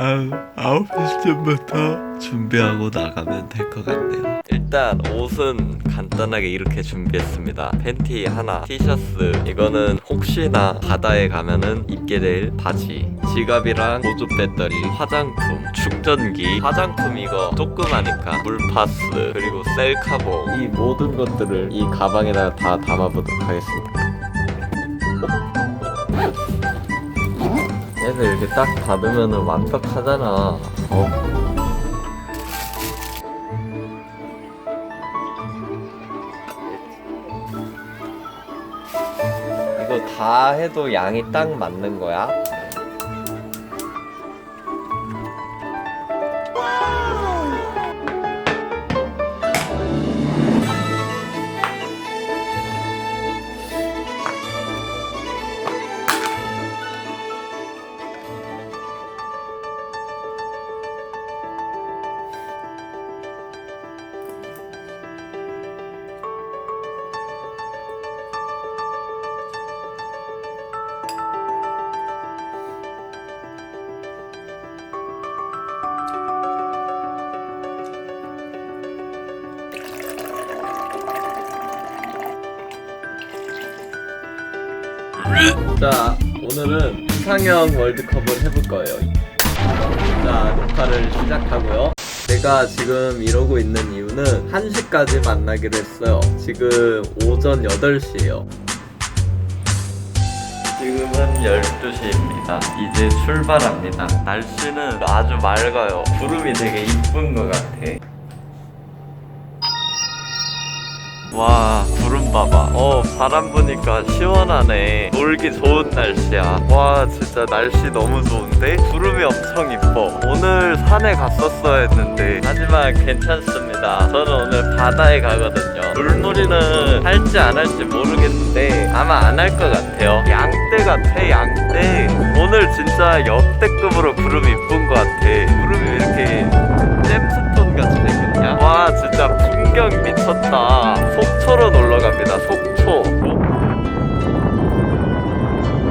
아, 9시쯤부터 준비하고 나가면 될 것 같네요. 일단 옷은 간단하게 이렇게 준비했습니다. 팬티 하나, 티셔츠, 이거는 혹시나 바다에 가면은 입게 될 바지, 지갑이랑 보조 배터리, 화장품, 충전기, 화장품 이거 조그마니까 물파스, 그리고 셀카봉 이 모든 것들을 이 가방에다가 다 담아보도록 하겠습니다. 그래서 이렇게 딱 닫으면 완벽하잖아. 어. 이거 다 해도 양이 딱 맞는 거야? 자, 오늘은 이상형 월드컵을 해볼 거예요. 자, 녹화를 시작하고요. 제가 지금 이러고 있는 이유는 1시까지 만나기로 했어요. 지금 오전 8시예요. 지금은 12시입니다. 이제 출발합니다. 날씨는 아주 맑아요. 구름이 되게 이쁜 것 같아. 와 봐봐 어 바람 부니까 시원하네. 놀기 좋은 날씨야. 와 진짜 날씨 너무 좋은데? 구름이 엄청 이뻐. 오늘 산에 갔었어야 했는데. 하지만 괜찮습니다. 저는 오늘 바다에 가거든요. 물놀이는 할지 안 할지 모르겠는데 아마 안 할 것 같아요. 양떼 같아 양떼. 오늘 진짜 역대급으로 구름이 이쁜 것 같아. 구름이 왜 이렇게 잼스 톤 같이 생겼냐? 와 진짜 풍경 미쳤다. 속초로 놀러 갑니다 속초.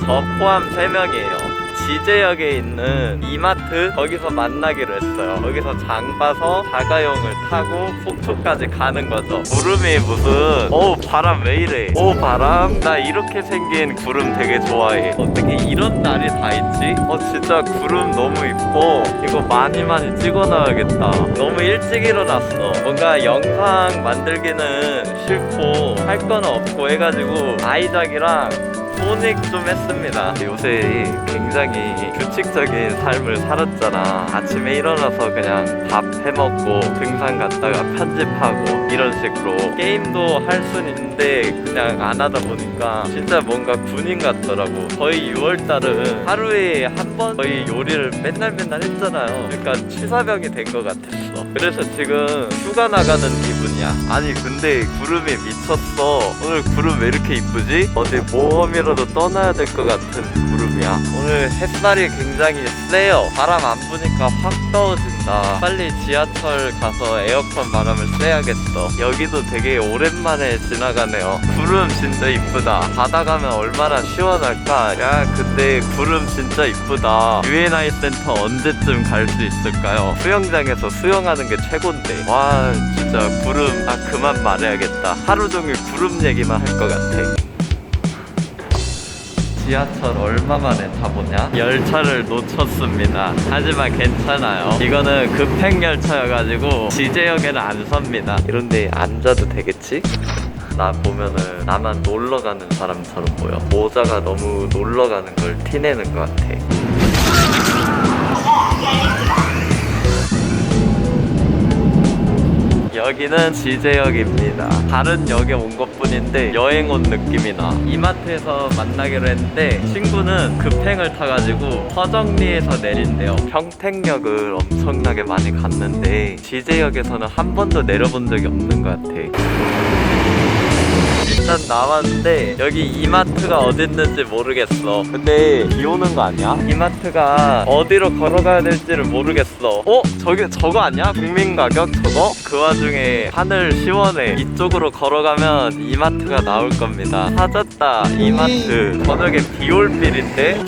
저 포함 3명이에요 지제역에 있는 이마트 거기서 만나기로 했어요. 거기서 장 봐서 자가용을 타고 속초까지 가는 거죠. 구름이 무슨 어우 바람 왜 이래. 오 바람? 나 이렇게 생긴 구름 되게 좋아해. 어떻게 이런 날이 다 있지? 어 진짜 구름 너무 이뻐. 이거 많이 많이 찍어놔야겠다. 너무 일찍 일어났어. 뭔가 영상 만들기는 싫고 할 거는 없고 해가지고 아이작이랑 소닉 좀 했습니다. 요새 굉장히 규칙적인 삶을 살았잖아. 아침에 일어나서 그냥 밥 해먹고 등산 갔다가 편집하고 이런 식으로 게임도 할 순 있는데 그냥 안 하다 보니까 진짜 뭔가 군인 같더라고. 거의 6월달은 하루에 한 번 거의 요리를 맨날 맨날 했잖아요. 그러니까 취사병이 된 것 같았어. 그래서 지금 휴가 나가는 기분 이야. 아니 근데 구름이 미쳤어. 오늘 구름 왜 이렇게 이쁘지? 어디 모험이라도 떠나야 될 것 같은 구름이야. 오늘 햇살이 굉장히 세요. 바람 안 부니까 확 떠오진다. 빨리 지하철 가서 에어컨 바람을 쐬야겠어. 여기도 되게 오랜만에 지나가네요. 구름 진짜 이쁘다. 바다 가면 얼마나 시원할까? 야, 근데 구름 진짜 이쁘다. UNI 센터 언제쯤 갈 수 있을까요? 수영장에서 수영하는 게 최곤데. 와, 진짜 구름. 아, 그만 말해야겠다. 하루 종일 구름 얘기만 할 것 같아. 지하철 얼마 만에 타보냐? 열차를 놓쳤습니다. 하지만 괜찮아요. 이거는 급행 열차여가지고 지제역에는 안 섭니다. 이런데 앉아도 되겠지? 나 보면은 나만 놀러 가는 사람처럼 보여. 모자가 너무 놀러 가는 걸 티내는 것 같아. 여기는 지제역입니다. 다른 역에 온 것뿐인데 여행 온 느낌이 나. 이마트에서 만나기로 했는데 친구는 급행을 타가지고 서정리에서 내린대요. 평택역을 엄청나게 많이 갔는데 지제역에서는 한 번도 내려본 적이 없는 것 같아. 일단 나왔는데 여기 이마트가 어딨는지 모르겠어. 근데 비 오는 거 아니야? 이마트가 어디로 걸어가야 될지를 모르겠어. 어? 저기 저거 아니야? 국민가격 저거? 그 와중에 하늘 시원해. 이쪽으로 걸어가면 이마트가 나올 겁니다. 찾았다 이마트. 저녁에 비올 빌인데?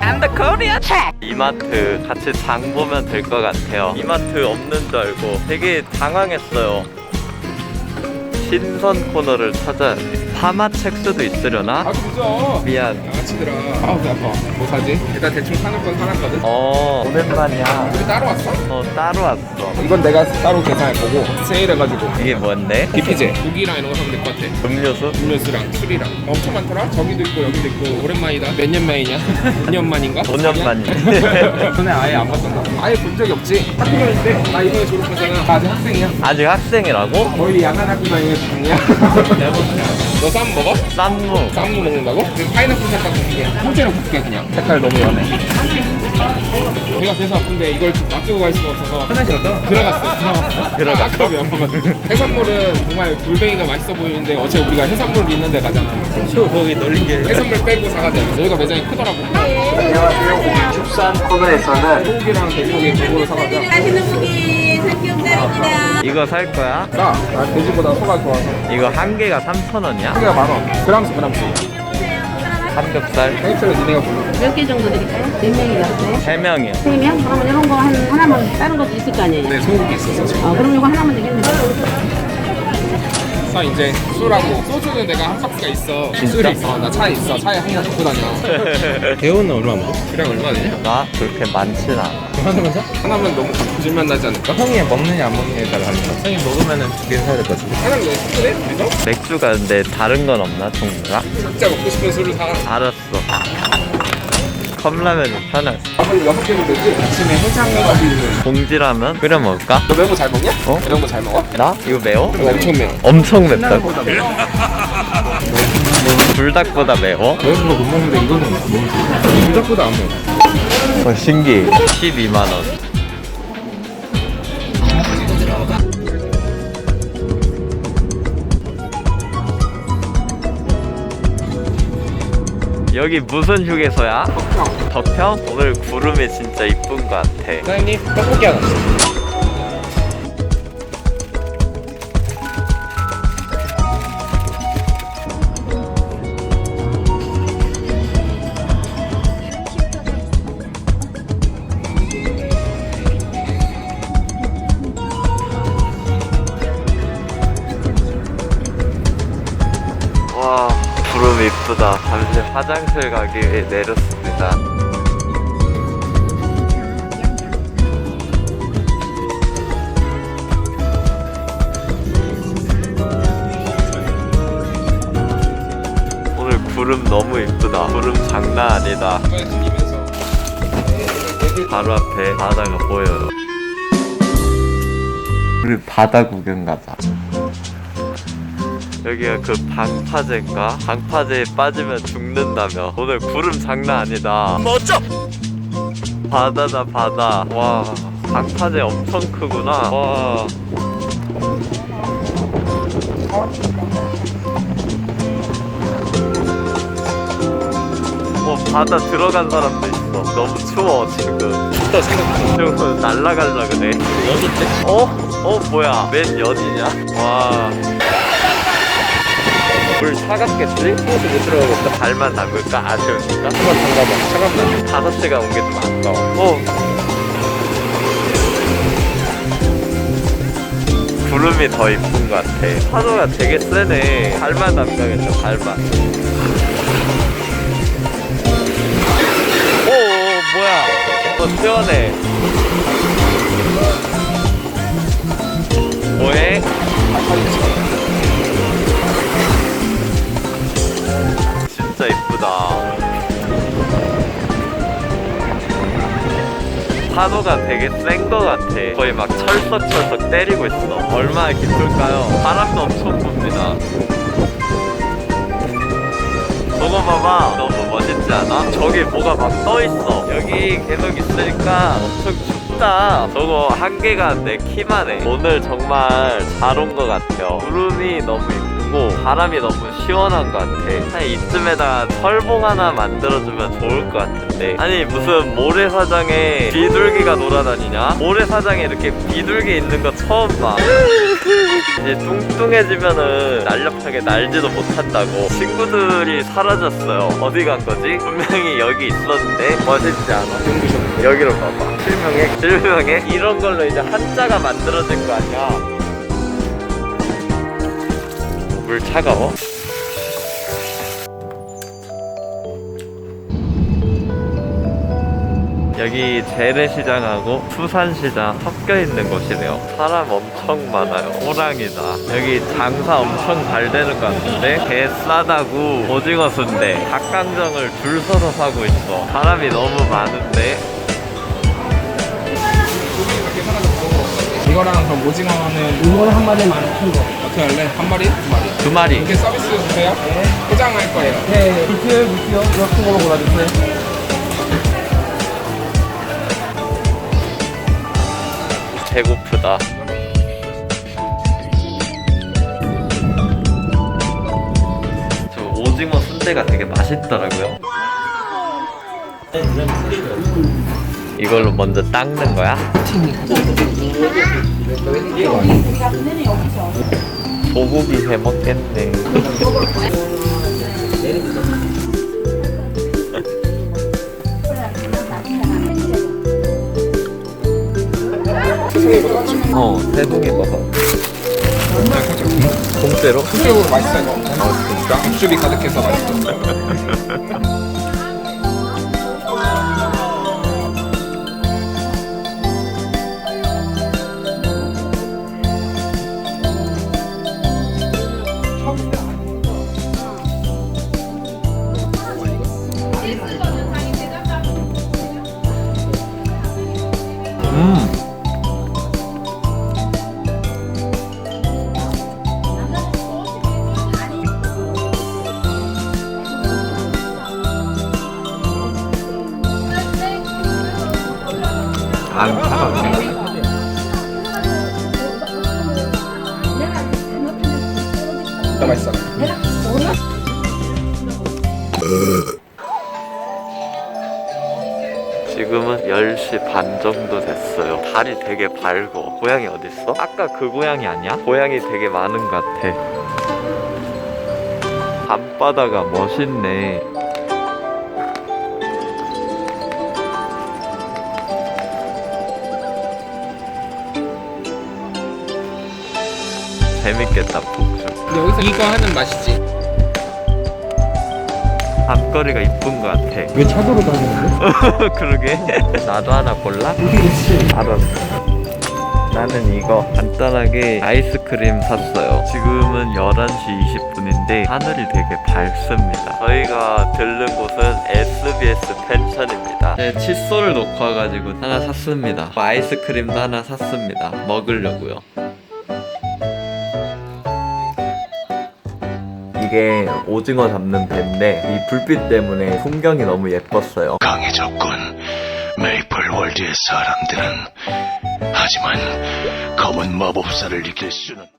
I'm the Korea 이마트 같이 장 보면 될 것 같아요. 이마트 없는 줄 알고 되게 당황했어요 신선 코너를 찾아야 돼 파마첵스도 있으려나? 아주 그죠? 미안 양아치들아. 아우 배 아파. 뭐 사지? 일단 대충 사는 건 사놨거든. 어 오랜만이야 우리 따로 왔어? 어 따로 왔어 이건 내가 따로 계산할 거고 세일해가지고 이게 뭔데? 디피제 고기랑 이런 거 사면 될 것 같아. 음료수? 음료수랑 술이랑 엄청 많더라. 저기도 있고 여기도 있고 오랜만이다. 몇 년 만이냐? 2년 만인가? 5년 만이 전에 아예 안 봤던 거. 아예 본 적이 없지. 학교 다닐 때. 나 이번에 졸업하잖아. 나 아직 학생이야. 아직 학생이라고? 거의 야간 학교 다니는 중이야. 너 쌈 먹어? 쌈무 쌈무 먹는다고? 그럼 파인애플 색깔 줄게. 통째로 굽게 그냥. 색깔 너무 연해. 배가 돼서 아픈데 이걸 좀 놔두고 갈 수가 없어서 화장실 갔다 들어갔어. 들어갔어. 들어갔어? 아까 왜안 먹었는데. 해산물은 정말 골뱅이가 맛있어 보이는데 어차피 우리가 해산물 있는 데 가잖아. 거기 놀린 게 해산물 빼고 사가자. 여기가 매장이 크더라고. 축산 코너에서는 소고기랑 돼지고기 골고루 사가자. 하시는 분이 삼겹살입니다. 이거 살 거야? 나, 나 돼지보다 소가 좋아서. 이거 한 개가 3,000원이야? 한 개가 만 원. 그람수 그람수. 삼겹살 생일철에 니네가 불러. 몇 개 정도 드릴까요? 몇 명이라고요? 3명이요 선생님이요? 그러면 이런 거 한 하나만 다른 것도 있을 거 아니에요? 네, 소고기 있었어 지금. 어, 그럼 이거 하나만 되겠네요. 자 이제 술하고 소주는 내가 한 박스가 있어. 술이 있어. 나 차에 있어. 차에 항상 갖고 다녀. 대우는 얼마 먹어? 그냥 얼마 되냐? 나 그렇게 많진 않아 하나만 사? 하나면 너무 거짓말 나지 않을까? 형이 먹느냐 안 먹느냐에 따라 다르니까. 형이 먹으면은 두 개 사야 될 것 같은데. 하나는 왜 술래? 우리도? 맥주가 근데 다른 건 없나 종류가? 각자 먹고 싶은 술을 사. 알았어 컵라면이 편하지 밥을 여섯 개면 되지? 아침에 해장해가지고. 봉지라면 끓여 먹을까? 너 매운 거 잘 먹냐? 어? 이런 거 잘 먹어? 나? 이거 매워? 이거 엄청 매워. 엄청 맵다고 매워. 불닭보다 매워? 매운 거못 먹는데 이거는 너무 좋아. 불닭보다 안 매워. 어, 신기해 12만원. 여기 무슨 휴게소야? 덕평? 오늘 구름이 진짜 이쁜 것 같아. 사장님 떡볶이 하나 이쁘다 잠시 화장실 가기 위해 내렸습니다. 오늘 구름 너무 이쁘다. 구름 장난 아니다. 바로 앞에 바다가 보여요. 우리 바다 구경 가자 여기가 그 방파제인가? 방파제에 빠지면 죽는다며 오늘 구름 장난 아니다 멋져! 바다다 바다 와 방파제 엄청 크구나 와 어, 바다 들어간 사람도 있어. 너무 추워, 지금. 또 생각해. 좀 날라갈라 그래. 여기인데? 어? 어, 뭐야. 맨 연이냐? 와. 물 차갑겠지? 호수 못 들어가겠다. 발만 담글까? 아쉬우니까? 한번 담가봐. 차갑나? 다섯 시간 온게 좀 아까워. 어. 구름이 더 이쁜 것 같아. 파도가 되게 세네. 발만 담가겠다, 발만. 오, 오, 뭐야. 너 시원해. 뭐해? 파도가 되게 센 거 같아. 거의 막 철썩철썩 때리고 있어. 얼마나 깊을까요? 바람도 엄청 붑니다. 저거 봐봐. 너무 멋있지 않아? 저기 뭐가 막 떠 있어. 여기 계속 있으니까 엄청 춥다. 저거 한계가 내 키만 해. 오늘 정말 잘온거 같아요. 구름이 너무 같고 바람이 너무 시원한 것 같아. 한 이쯤에다 철봉 하나 만들어주면 좋을 것 같은데. 아니 무슨 모래사장에 비둘기가 돌아다니냐? 모래사장에 이렇게 비둘기 있는 거 처음 봐. 이제 뚱뚱해지면은 날렵하게 날지도 못한다고 친구들이 사라졌어요. 어디 간 거지? 분명히 여기 있었는데 멋있지 않아? 여기로 봐봐. 실명해? 실명해? 이런 걸로 이제 한자가 만들어질 거 아니야. 물 차가워? 여기 재래시장하고 수산시장 섞여 있는 곳이래요. 사람 엄청 많아요. 호랑이다. 여기 장사 엄청 잘 되는 것 같은데 개 싸다고 오징어 순대 닭강정을 줄 서서 사고 있어. 사람이 너무 많은데 이거랑 그럼 오징어는 이거는 한 마리에 만 원. 거. 어떻게 할래? 한 마리? 두 마리. 두 마리. 이렇게 서비스 주세요? 네. 포장할 거예요. 네, 물티요. 이거 큰 걸로 골라주세요. 배고프다. 저 오징어 순대가 되게 맛있더라고요. 이걸로 먼저 닦는 거야? 소고기 해 먹겠네. 어, 세봉이 먹어. 공짜로? 수육으로 맛있어 이거. 아 진짜? 육즙이 가득해서 맛있어. 진짜 맛있어. 지금은 10시 반 정도 됐어요. 달이 되게 밝고. 고양이 어딨어? 아까 그 고양이 아니야? 고양이 되게 많은 것 같아. 밤바다가 멋있네. 재밌겠다, 폭죽. 근데 여기서 이거 하는 맛이지. 밤거리가 이쁜 것 같아. 왜 차도로 다니는데? 그러게. 나도 하나 골라? 알았어. 나는 이거 간단하게 아이스크림 샀어요. 지금은 11시 20분인데 하늘이 되게 밝습니다. 저희가 들른 곳은 SBS 펜션입니다. 네, 칫솔을 놓고 와가지고 하나 샀습니다. 아이스크림도 하나 샀습니다. 먹으려고요. 이게 오징어 잡는 배인데 이 불빛 때문에 풍경이 너무 예뻤어요. 강해졌군. 메이플 월드의 사람들은 하지만 검은 마법사를 이길 수는